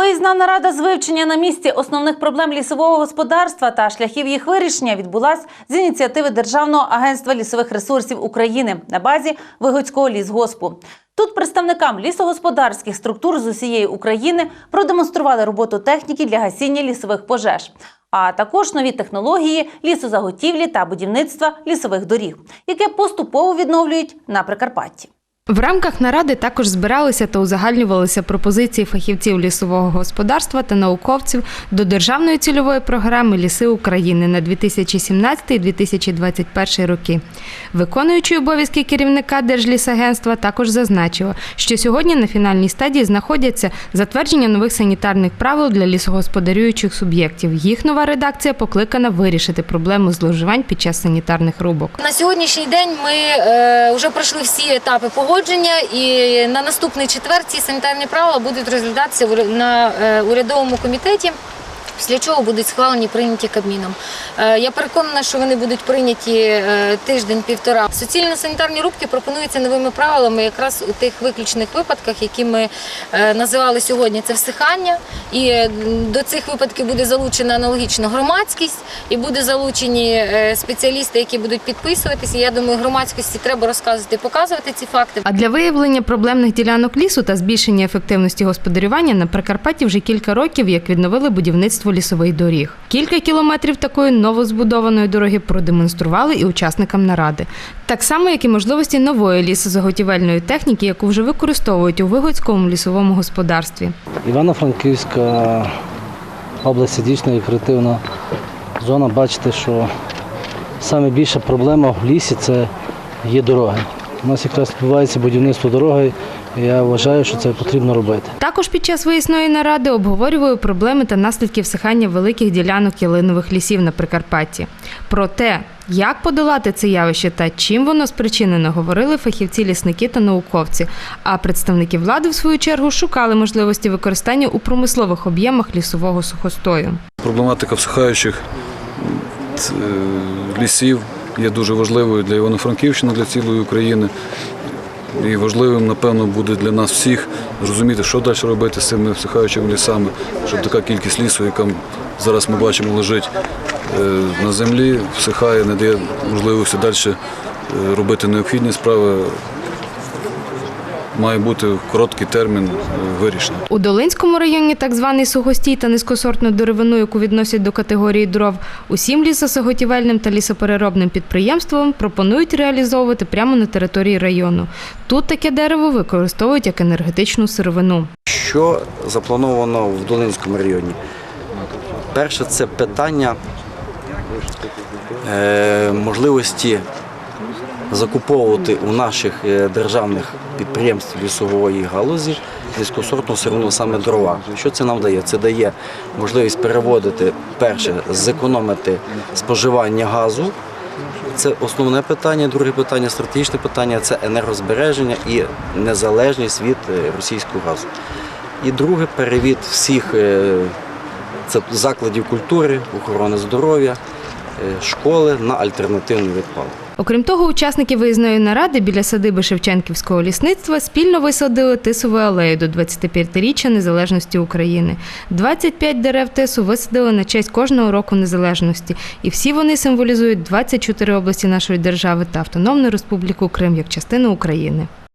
Виїзна нарада з вивчення на місці основних проблем лісового господарства та шляхів їх вирішення відбулась з ініціативи Державного агентства лісових ресурсів України на базі Вигоцького лісгоспу. Тут представникам лісогосподарських структур з усієї України продемонстрували роботу техніки для гасіння лісових пожеж, а також нові технології лісозаготівлі та будівництва лісових доріг, яке поступово відновлюють на Прикарпатті. В рамках наради також збиралися та узагальнювалися пропозиції фахівців лісового господарства та науковців до державної цільової програми Ліси України на 2017-2021 роки. Виконуючий обов'язки керівника Держлісагентства також зазначила, що сьогодні на фінальній стадії знаходяться затвердження нових санітарних правил для лісогосподарюючих суб'єктів. Їх нова редакція покликана вирішити проблему зловживань під час санітарних рубок. На сьогоднішній день ми е, вже пройшли всі етапи погодження, і на наступний четвер ці санітарні правила будуть розглядатися на е, урядовому комітеті. Після чого будуть схвалені прийняті Кабміном. Е, Я переконана, що вони будуть прийняті е, тиждень-півтора. Суцільно-санітарні рубки пропонуються новими правилами якраз у тих виключних випадках, які ми е, називали сьогодні. Це всихання. І до цих випадків буде залучена аналогічно громадськість, і буде залучені спеціалісти, які будуть підписуватися. Я думаю, громадськості треба розказувати, показувати ці факти. А для виявлення проблемних ділянок лісу та збільшення ефективності господарювання на Прикарпатті вже кілька років як відновили будівництво лісових доріг. Кілька кілометрів такої новозбудованої дороги продемонстрували і учасникам наради. Так само, як і можливості нової лісозаготівельної техніки, яку вже використовують у Вигодському лісовому господарстві. Івано-Франківська область дійсно є креативна зона. Бачите, що саме більша проблема в лісі це є дороги. У нас якраз відбувається будівництво дороги, і я вважаю, що це потрібно робити. Також під час виїзної наради обговорювали проблеми та наслідки всихання великих ділянок ялинових лісів на Прикарпатті. Про те, як подолати це явище та чим воно спричинено, говорили фахівці лісники та науковці. А представники влади, в свою чергу, шукали можливості використання у промислових об'ємах лісового сухостою. Проблематика всихаючих е, лісів є дуже важливою для Івано-Франківщини, для цілої України. І важливим, напевно, буде для нас всіх зрозуміти, що далі робити з цими всихаючими лісами, щоб така кількість лісу, яка зараз ми бачимо лежить е, на землі, всихає, не дає можливості далі е, робити необхідні справи, має бути в короткий термін е, вирішено. У Долинському районі так званий сухостій та низькосортну деревину, яку відносять до категорії дров, усім лісосаготівельним та лісопереробним підприємствам пропонують реалізовувати прямо на території району. Тут таке дерево використовують як енергетичну сировину. Що заплановано в Долинському районі? Перше, це питання е, можливості закуповувати у наших е, державних підприємств лісової галузі низькосортну сировину саме дрова. Що це нам дає? Це дає можливість переводити, перше, зекономити споживання газу. Це основне питання. Друге питання, стратегічне питання це енергозбереження і незалежність від е, російського газу. І друге перевід всіх е, це закладів культури, охорони здоров'я, школи на альтернативний вид палива. Окрім того, учасники виїзної наради біля садиби Шевченківського лісництва спільно висадили тисову алею до 25-річчя незалежності України. 25 дерев тису висадили на честь кожного року незалежності, і всі вони символізують 24 області нашої держави та Автономну Республіку Крим як частину України.